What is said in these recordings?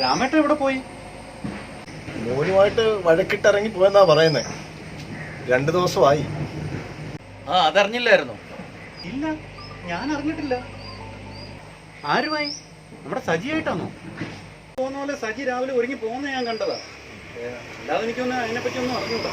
രാമേട്ടൻ എവിടെ പോയി? മോനുമായിട്ട് വഴക്കിട്ട് ഇറങ്ങി പോയെന്നാ പറയുന്നേ. രണ്ടു ദിവസമായി. ആ അതറിഞ്ഞില്ലായിരുന്നു. ഇല്ല ഞാൻ അറിഞ്ഞിട്ടില്ല. ആരുമായി? നമ്മുടെ സജിയായിട്ടാണോ? പോകുന്ന പോലെ സജി രാവിലെ ഒരുങ്ങി പോകുന്ന ഞാൻ കണ്ടതാ. അല്ലാതെ എനിക്കൊന്നും അതിനെപ്പറ്റി ഒന്നും അറിഞ്ഞൂടാ.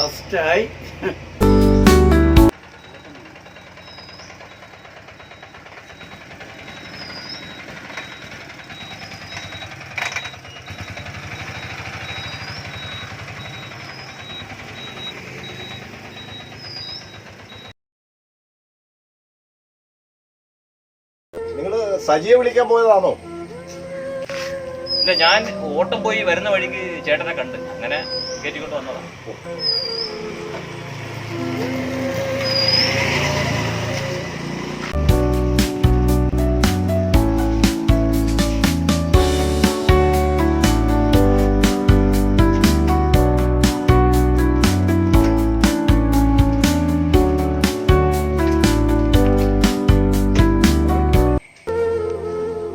ഫസ്റ്റായി. സജിയെ വിളിക്കാൻ പോയതാണോ? ഇല്ല ഞാൻ ഓട്ടം പോയി വരുന്ന വഴിക്ക് ചേട്ടനെ കണ്ട്. അങ്ങനെ കയറ്റിക്കൊണ്ട് വന്നതാ.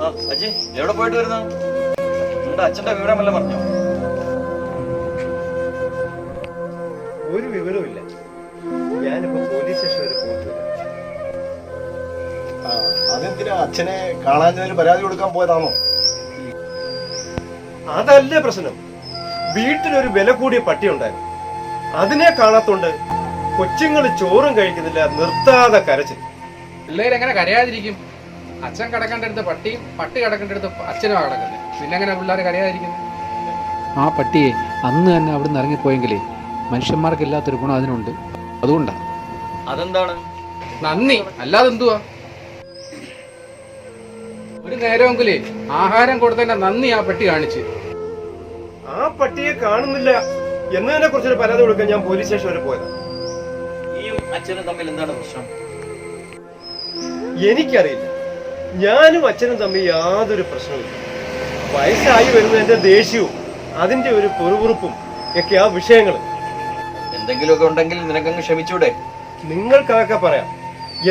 ആ അജയ് എവിടെ പോയിട്ട് വരുന്നു? അച്ഛന്റെ വിവരം വല്ലതും പറഞ്ഞോ? ഒരു വിവരവുമില്ല ഞാനിപ്പോ പോലീസ് സ്റ്റേഷൻ വരെ പോയിട്ട് അതെന്തിനാ അച്ഛനെ കാണാഞ്ഞതിന് പരാതി കൊടുക്കാൻ പോയതാണോ? അതല്ല പ്രശ്നം. വീട്ടിലൊരു വില കൂടിയ പട്ടി ഉണ്ടായിരുന്നു. അതിനെ കാണാത്തോണ്ട് കൊച്ചുങ്ങൾ ചോറും കഴിക്കുന്നില്ല നിർത്താതെ കരച്ചിൽ. പിള്ളേരെങ്ങനെ കരയാതിരിക്കും? അച്ഛൻ കിടക്കേണ്ടടുത്ത് പട്ടിയും പട്ടി കിടക്കേണ്ടടുത്ത് അച്ഛനും കിടക്കുന്നത് പിന്നെ അങ്ങനെ പിള്ളേർ കരയാതിരിക്കുന്നത് ആ പട്ടിയെ അന്ന് തന്നെ അവിടെ നിന്ന് ഇറങ്ങിപ്പോയെങ്കിലേ മനുഷ്യന്മാർക്കില്ലാത്തൊരു ഗുണം അതിനുണ്ട്. അതുകൊണ്ടാണ് അതെന്താണ്? നന്ദി. അല്ലാതെ എന്തുവാ? ഒരു നേരമെങ്കിലേ ആഹാരം കൊടുത്തതിന്റെ നന്ദി ആ പട്ടി കാണിച്ച്. ആ പട്ടിയെ കാണുന്നില്ല. എന്നതിനെ കുറിച്ചൊരു പരാതി കൊടുക്കാൻ ഞാൻ പോലീസ് സ്റ്റേഷൻ വരെ പോയത്. ഈ അച്ഛനും തമ്മിൽ എന്താണ് പ്രശ്നം? എനിക്കറിയില്ല. ഞാനും അച്ഛനും തമ്മിൽ യാതൊരു പ്രശ്നവും വയസ്സായി വരുന്നതിന്റെ ദേഷ്യവും അതിന്റെ ഒരു പൊറുപുറുപ്പും ഒക്കെ ആ വിഷയങ്ങൾ എന്തെങ്കിലുമൊക്കെ ഉണ്ടെങ്കിൽ നിനക്കങ്ങ് ക്ഷമിച്ചൂടെ? നിങ്ങൾക്കതൊക്കെ പറയാം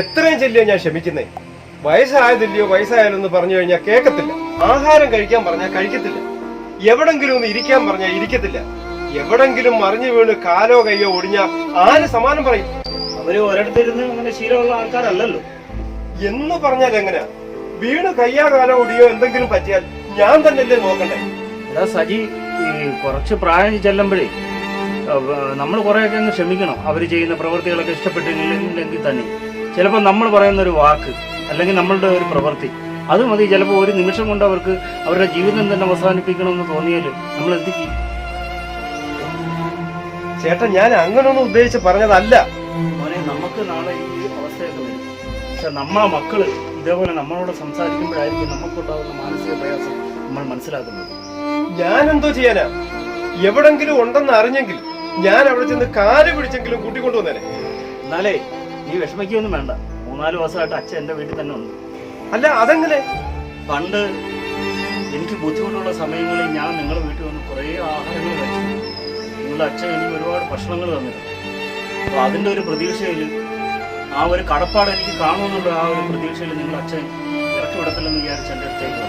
എത്രയും ചെല്ലിയാ ഞാൻ ക്ഷമിക്കുന്നേ? വയസ്സായതില്ലയോ വയസ്സായാലോ എന്ന് പറഞ്ഞു കഴിഞ്ഞാൽ കേൾക്കത്തില്ല ആഹാരം കഴിക്കാൻ പറഞ്ഞാൽ കഴിക്കത്തില്ല. എവിടെങ്കിലും ഒന്ന് ഇരിക്കാൻ പറഞ്ഞാൽ ഇരിക്കത്തില്ല. എവിടെങ്കിലും മറിഞ്ഞു വീണ് കാലോ കയ്യോ ഒടിഞ്ഞ ആര് സമാനം പറയും? അവർ ഒരിടത്തിരുന്ന് അങ്ങനെ ശീലമുള്ള ആൾക്കാരല്ലല്ലോ. എന്ന് പറഞ്ഞാൽ എങ്ങനെയാ? വീണ് കയ്യാ കാലോ ഒടിയോ എന്തെങ്കിലും പറ്റിയാൽ ഞാൻ തന്നെയല്ലേ നോക്കണ്ടേ എടാ സജി ഈ കുറച്ച് പ്രായം ചെല്ലുമ്പോഴേ നമ്മൾ കുറേയൊക്കെ അങ്ങ് ക്ഷമിക്കണം. അവർ ചെയ്യുന്ന പ്രവൃത്തികളൊക്കെ ഇഷ്ടപ്പെട്ടില്ലെങ്കിൽ തന്നെ. ചിലപ്പോൾ നമ്മൾ പറയുന്ന ഒരു വാക്ക് അല്ലെങ്കിൽ നമ്മളുടെ ഒരു പ്രവൃത്തി അത് മതി. ചിലപ്പോൾ ഒരു നിമിഷം കൊണ്ട് അവർക്ക് അവരുടെ ജീവിതം തന്നെ അവസാനിപ്പിക്കണമെന്ന് തോന്നിയാൽ നമ്മൾ എന്ത് ചെയ്യും? ചേട്ടൻ ഞാൻ അങ്ങനൊന്നും ഉദ്ദേശിച്ച് പറഞ്ഞതല്ല. മോനെ നമുക്ക് നാളെ ഈ അവസ്ഥയൊക്കെ വരും. പക്ഷെ നമ്മളെ മക്കൾ ഇതേപോലെ നമ്മളോട് സംസാരിക്കുമ്പോഴായിരിക്കും നമുക്കുണ്ടാകുന്ന മാനസിക പ്രയാസം നമ്മൾ മനസ്സിലാക്കുന്നത്. ഞാൻ എന്തോ ചെയ്യാനാ? എവിടെങ്കിലും ഉണ്ടെന്ന് അറിഞ്ഞെങ്കിൽ ഞാൻ അവിടെ ചെന്ന് കാൽ പിടിച്ചെങ്കിലും കൂട്ടിക്കൊണ്ടുവന്നേനെ എന്നാലേ നീ വിഷമിക്കൊന്നും വേണ്ട. മൂന്നാൽ ദിവസമായിട്ട് അച്ഛൻ എന്റെ വീട്ടിൽ തന്നെ ഉണ്ട്. അല്ല അതെങ്ങനെ? പണ്ട് എനിക്ക് ബുദ്ധിമുട്ടുള്ള സമയങ്ങളിൽ ഞാൻ നിങ്ങളുടെ വീട്ടിൽ വന്ന് കുറേ ആഹാരങ്ങൾ കഴിച്ചു. നിങ്ങളുടെ അച്ഛൻ എനിക്ക് ഒരുപാട് ഭക്ഷണങ്ങൾ തന്നിട്ടുണ്ട് അപ്പോൾ അതിന്റെ ഒരു പ്രതീക്ഷയിൽ ആ ഒരു കടപ്പാട് എനിക്ക് കാണുമെന്നുള്ള ആ ഒരു പ്രതീക്ഷയിൽ നിങ്ങൾ അച്ഛൻ ഇറക്കി വിടത്തില്ലെന്ന് വിചാരിച്ച് എന്റെ അടുത്തേക്ക്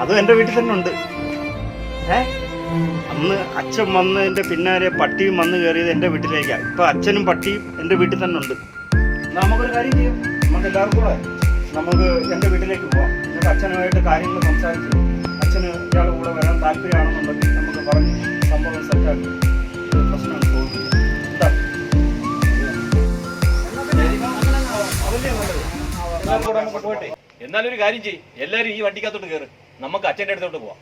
അത് എന്റെ വീട്ടിൽ തന്നെ ഉണ്ട്. ഏ? അന്ന് അച്ഛൻ വന്നതിന്റെ പിന്നാലെ പട്ടിയും വന്ന് കയറിയത് എന്റെ വീട്ടിലേക്കാണ് ഇപ്പൊ അച്ഛനും പട്ടിയും എന്റെ വീട്ടിൽ തന്നെ ഉണ്ട്. നമുക്കൊരു കാര്യം ചെയ്യാം. നമുക്ക് എല്ലാവർക്കും കൂടെ നമുക്ക് എന്റെ വീട്ടിലേക്ക് പോവാം. എന്നിട്ട് അച്ഛനുമായിട്ട് കാര്യങ്ങൾ സംസാരിച്ചു അച്ഛന് ഇയാളുടെ കൂടെ വരാൻ താല്പര്യമാണെന്നുണ്ടെങ്കിൽ നമുക്ക് പറഞ്ഞ് സംഭവം സെറ്റാക്കി. എല്ലാവരും കൂടെ പോട്ടെ. എന്നാലും ഒരു കാര്യം ചെയ്യ്. എല്ലാരും ഈ വണ്ടിക്കകത്തോട്ട് കയറ് നമുക്ക് അച്ഛന്റെ അടുത്തോട്ട് പോവാം.